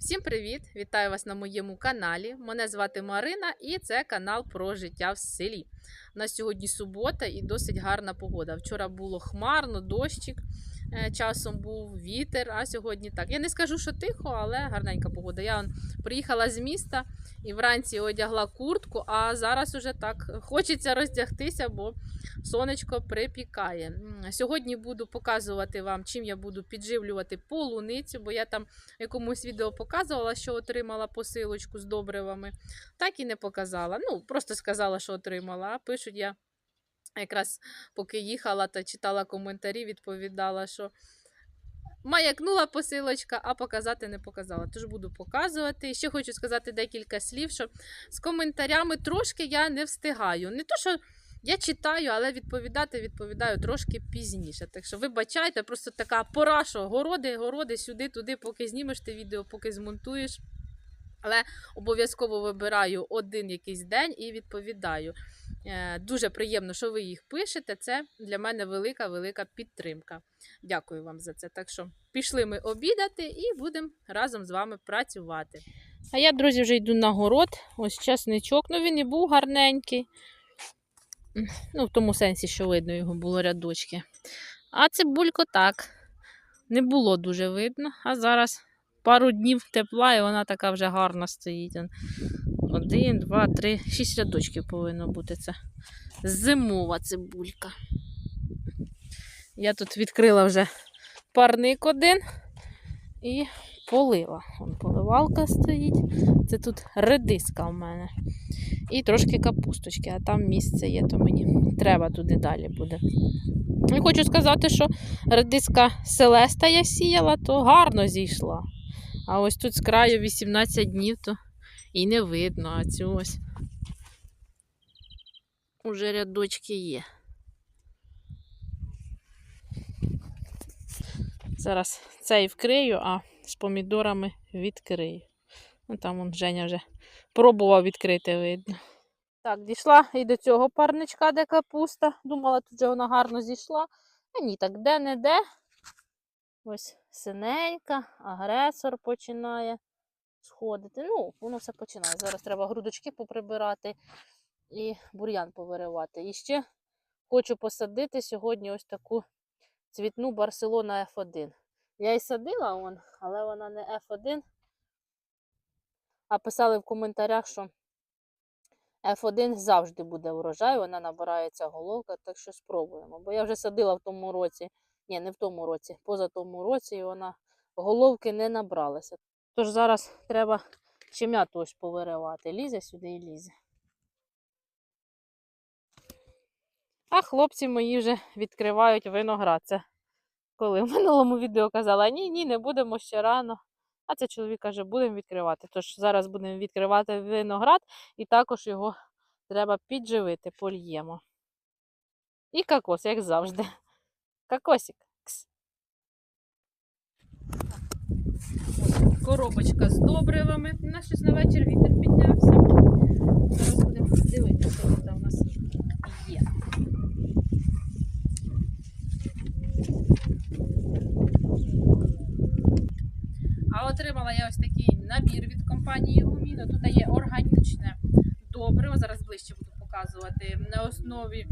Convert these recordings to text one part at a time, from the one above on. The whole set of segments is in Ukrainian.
Всім привіт! Вітаю вас на моєму каналі. Мене звати Марина і це канал про життя в селі. У нас сьогодні субота і досить гарна погода. Вчора було хмарно, дощик, часом був вітер, а сьогодні так. Я не скажу, що тихо, але гарненька погода. Я он, приїхала з міста і вранці одягла куртку, а зараз уже так хочеться роздягтися, бо сонечко припікає. Сьогодні буду показувати вам, чим я буду підживлювати полуницю, бо я там якомусь відео показувала, що отримала посилочку з добривами, так і не показала. Ну, просто сказала, що отримала. Пишуть я якраз поки їхала та читала коментарі, відповідала, що маякнула посилочка, а показати не показала. Тож буду показувати. І ще хочу сказати декілька слів, що з коментарями трошки я не встигаю. Не то, що я читаю, але відповідати відповідаю трошки пізніше. Так що вибачайте, просто така пора, що городи, городи, сюди, туди, поки знімеш те відео, поки змонтуєш. Але обов'язково вибираю один якийсь день і відповідаю. Е, Дуже приємно, що ви їх пишете. Це для мене велика, велика підтримка. Дякую вам за це. Так що пішли ми обідати і будемо разом з вами працювати. А я, друзі, вже йду на город. Ось часничок. Ну він і був гарненький. Ну, в тому сенсі, що видно його було рядочки. А цибульку так. Не було дуже видно. А зараз пару днів тепла, і вона така вже гарна стоїть. Один, два, три, шість рядочків повинно бути. Це зимова цибулька. Я тут відкрила вже парник один і полила. Вон поливалка стоїть. Це тут редиска в мене. І трошки капусточки, а там місце є, то мені треба туди далі буде. І хочу сказати, що редиска Селеста я сіяла, то гарно зійшла. А ось тут з краю 18 днів, то і не видно, а цю ось уже рядочки є. Зараз цей вкрию, а з помідорами відкрию. Ну там вон Женя вже пробував відкрити, видно. Так, дійшла і до цього парничка, де капуста. Думала, тут же вона гарно зійшла. А ні, так де-не-де. Ось синенька, агресор починає сходити. Ну, воно все починає. Зараз треба грудочки поприбирати і бур'ян повиривати. І ще хочу посадити сьогодні ось таку цвітну Барселона F1. Я і садила, вон, але вона не F1. А писали в коментарях, що F1 завжди буде урожай, вона набирається головка, так що спробуємо. Бо я вже садила в тому році, ні, не в тому році, поза тому році, і вона головки не набралася. Тож зараз треба щем'яту ось повиривати. Лізе сюди і лізе. А хлопці мої вже відкривають виноград. Це коли в минулому відео казала, ні, ні, не будемо ще рано. А це чоловік каже, будемо відкривати. Тож зараз будемо відкривати виноград і також його треба підживити, польємо. І кокос, як завжди. Кокосик. Коробочка з добривами. У нас щось на вечір вітер піднявся. Зараз будемо дивитися, що там у нас є. А отримала я ось такий набір від компанії Гуміно. Тут є органічне добриво. Зараз ближче буду показувати на основі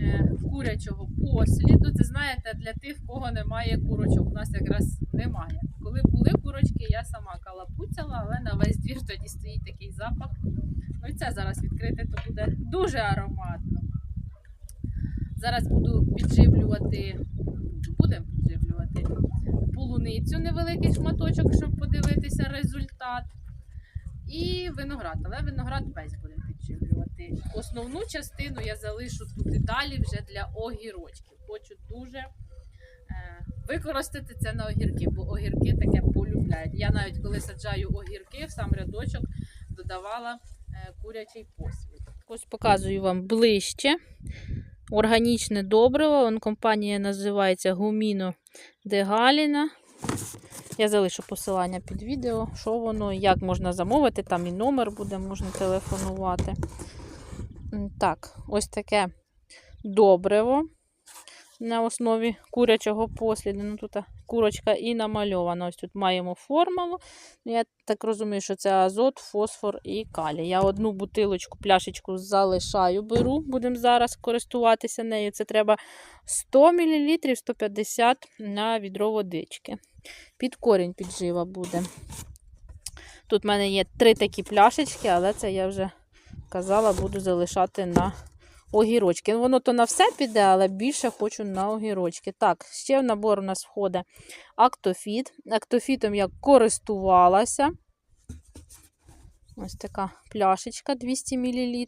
е, курячого посліду. Це знаєте, для тих, в кого немає курочок. У нас якраз немає. Коли були курочки, я сама калапуцяла, але на весь двір тоді стоїть такий запах. Ну і це зараз відкрити, то буде дуже ароматно. Зараз буду підживлювати, будемо підживлювати полуницю, невеликий шматочок, щоб подивитися результат. І виноград, але виноград весь будемо підживлювати. Основну частину я залишу туди далі вже для огірочків. Хочу дуже е, використати це на огірки, бо огірки таке полюбляють. Я навіть коли саджаю огірки, в сам рядочок додавала е, курячий посвіт. Ось показую вам ближче. Органічне добриво. Вон компанія називається Гуміно де Галіна. Я залишу посилання під відео, що воно, як можна замовити, там і номер буде, можна телефонувати. Так, ось таке добриво. на основі курячого посліду. Ну, тут курочка і намальована. Ось тут маємо формулу. Ну, Я так розумію, що це азот, фосфор і калій. Я одну бутилочку, пляшечку залишаю, беру, будемо зараз користуватися нею. Це треба 100 мл, 150 на відро водички. Під корінь піджива буде. Тут в мене є три такі пляшечки, але це я вже казала, буду залишати на огірочки. Ну, Воно то на все піде, але більше хочу на огірочки. Так, ще в набор у нас входить актофіт. Актофітом я користувалася. Ось така пляшечка 200 мл.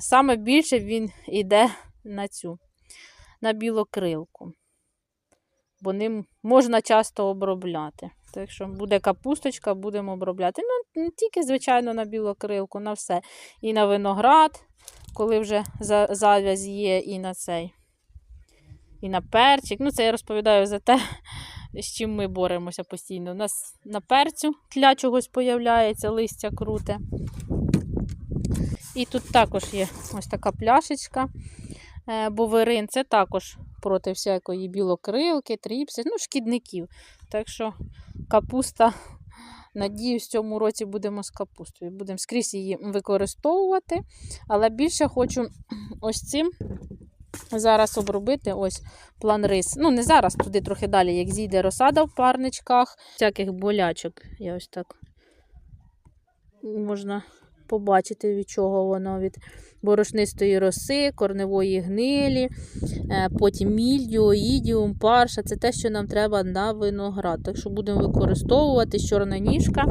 Саме більше він йде на цю, на білокрилку. Бо ним можна часто обробляти. Так що буде капусточка, будемо обробляти. Ну, не тільки, звичайно, на білокрилку, на все. І на виноград, коли вже за- зав'язь є, і на цей. І на перчик. Ну, це я розповідаю за те, з чим ми боремося постійно. У нас на перцю тля чогось появляється, листя круте. І тут також є ось така пляшечка. Е, Боверин це також проти всякої білокрилки, тріпси, ну, шкідників. Так що капуста, надіюсь, в цьому році будемо з капустою. Будемо скрізь її використовувати. Але більше хочу ось цим зараз обробити ось план рис. Ну, не зараз, туди трохи далі, як зійде розсада в парничках, всяких болячок. Я ось так можна побачити, від чого воно від борошнистої роси, корневої гнилі, е, потім мільдіо, ідіум, парша. Це те, що нам треба на виноград. Так що будемо використовувати чорна ніжка,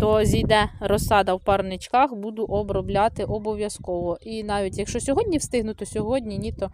то зійде розсада в парничках, буду обробляти обов'язково. І навіть якщо сьогодні встигну, то сьогодні, ні, то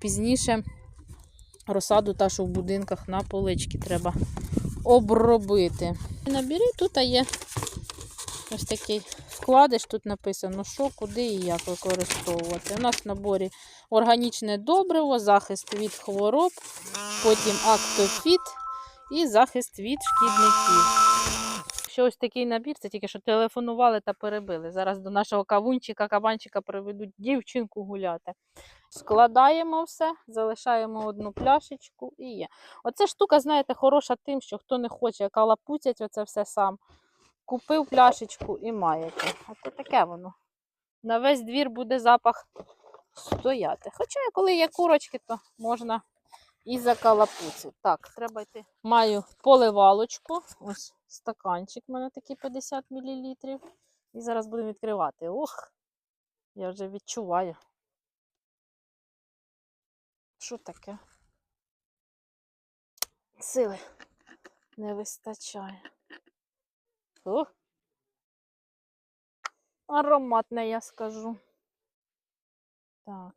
пізніше розсаду та, що в будинках на полички треба обробити. Набери, тут є ось такий вкладиш, тут написано, що, куди і як використовувати. У нас в наборі органічне добриво, захист від хвороб, потім актофіт і захист від шкідників. Що ось такий набір, це тільки що телефонували та перебили. Зараз до нашого кавунчика, кабанчика приведуть дівчинку гуляти. Складаємо все, залишаємо одну пляшечку і є. Оця штука, знаєте, хороша тим, що хто не хоче калапуцять оце все сам. Купив пляшечку і маєте. Оце таке воно. На весь двір буде запах стояти. Хоча, коли є курочки, то можна і закалапуцити. Так, треба йти. Маю поливалочку. Ось стаканчик у мене такий 50 мл. І зараз будемо відкривати. Ох, я вже відчуваю. Що таке? Сили не вистачає. О! Ароматне, я скажу. Так.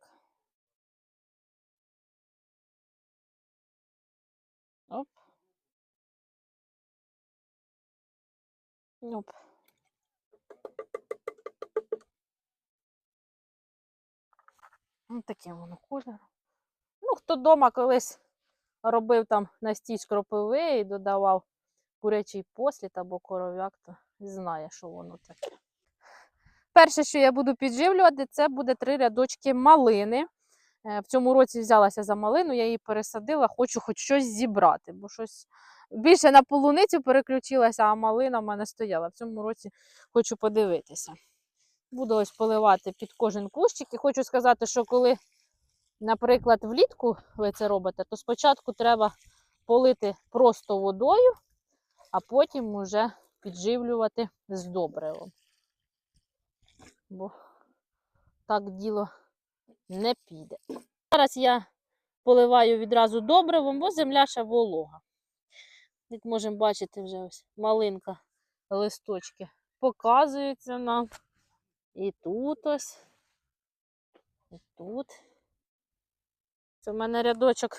Оп. Оп. Ну, таке воно кольору. Ну, хто вдома колись робив там настій кропиви і додавав курячий послід або коров'як, то знає, що воно таке. Перше, що я буду підживлювати, це буде три рядочки малини. Е, В цьому році взялася за малину, я її пересадила, хочу хоч щось зібрати, бо щось більше на полуницю переключилася, а малина в мене стояла. В цьому році хочу подивитися. Буду ось поливати під кожен кущик. І хочу сказати, що коли, наприклад, влітку ви це робите, то спочатку треба полити просто водою, а потім вже підживлювати з добривом. Бо так діло не піде. Зараз я поливаю відразу добривом, бо земля ще волога. Як можемо бачити, вже ось малинка листочки показуються нам. І тут ось, і тут. Це в мене рядочок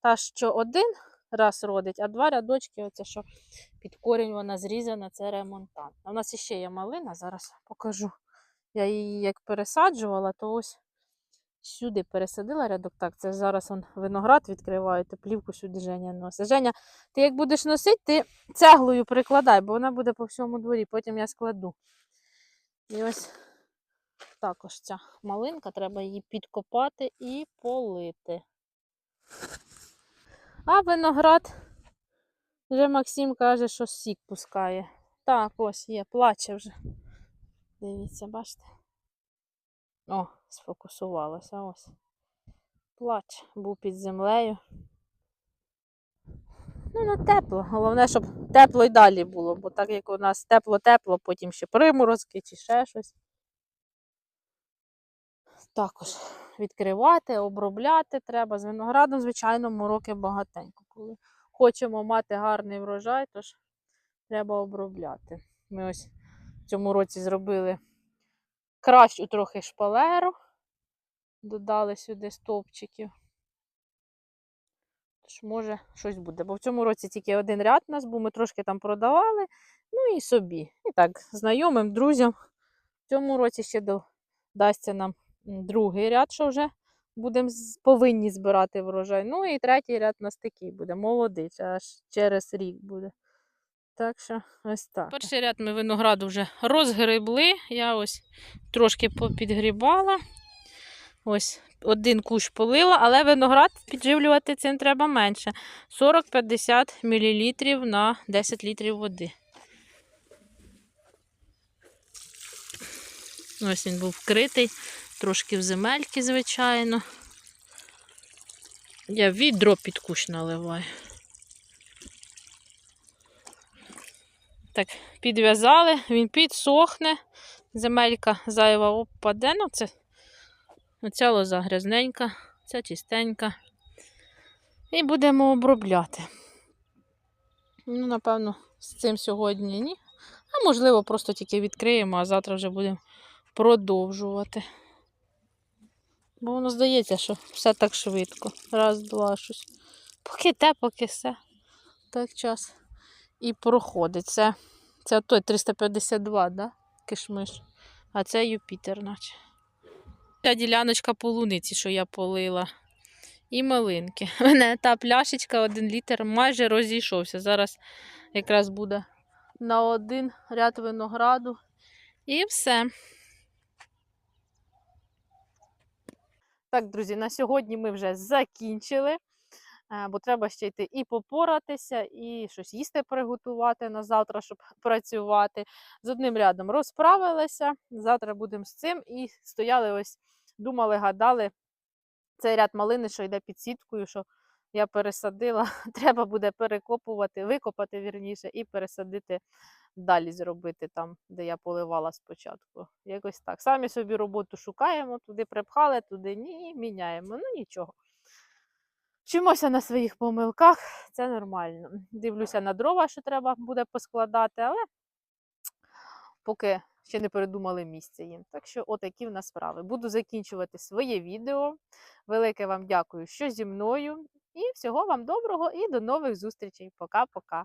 та, що один раз родить, а два рядочки, оце що під корінь вона зрізана, це ремонтант. А в нас іще є малина, зараз покажу. Я її як пересаджувала, то ось сюди пересадила рядок. Так, це зараз он виноград відкриваю, то плівку сюди Женя носить. Женя, ти як будеш носити, ти цеглою прикладай, бо вона буде по всьому дворі, потім я складу. І ось також ця малинка, треба її підкопати і полити. А виноград, вже Максим каже, що сік пускає. Так, ось є, плаче вже. Дивіться, бачите? О, сфокусувалося ось. Плач, був під землею. Ну, не тепло. Головне, щоб тепло й далі було, бо так як у нас тепло-тепло, потім ще приморозки чи ще щось. Також відкривати, обробляти треба. З виноградом, звичайно, мороки багатенько. Коли хочемо мати гарний врожай, то ж треба обробляти. Ми ось в цьому році зробили кращу трохи шпалеру, додали сюди стовпчиків. Тож, може, щось буде. Бо в цьому році тільки один ряд у нас був, ми трошки там продавали, ну і собі. І так, знайомим, друзям. В цьому році ще до- нам другий ряд, що вже будемо повинні збирати врожай. Ну і третій ряд у нас такий буде, молодий, це аж через рік буде. Так що ось так. Перший ряд ми винограду вже розгребли. Я ось трошки попідгрібала. Ось один кущ полила, але виноград підживлювати цим треба менше. 40-50 мл на 10 літрів води. Ось він був вкритий, трошки в земельки, звичайно. Я відро під кущ наливаю. Так, підв'язали, він підсохне, земелька зайва опаде. Ну, це оця лоза грязненька, ця чистенька. І будемо обробляти. Ну, напевно, з цим сьогодні ні. А можливо, просто тільки відкриємо, а завтра вже будемо продовжувати. Бо воно здається, що все так швидко. Раз, два, щось. Поки те, поки все. Так час і проходить. Це, це той 352, да? кишмиш. А це Юпітер, наче. Ця діляночка полуниці, що я полила. І малинки. У мене та пляшечка, один літр, майже розійшовся. Зараз якраз буде на один ряд винограду. І все. Так, друзі, на сьогодні ми вже закінчили, е, бо треба ще йти і попоратися, і щось їсти приготувати на завтра, щоб працювати. З одним рядом розправилися. Завтра будемо з цим. І стояли ось, думали, гадали. Цей ряд малини, що йде під сіткою, що я пересадила, треба буде перекопувати, викопати вірніше, і пересадити далі зробити там, де я поливала спочатку. Якось так. Самі собі роботу шукаємо, туди припхали, туди ні, міняємо. Ну нічого. Вчимося на своїх помилках, це нормально. Дивлюся на дрова, що треба буде поскладати, але поки ще не передумали місце їм. Так що, отакі в нас справи. Буду закінчувати своє відео. Велике вам дякую, що зі мною. І всього вам доброго і до нових зустрічей. Пока-пока.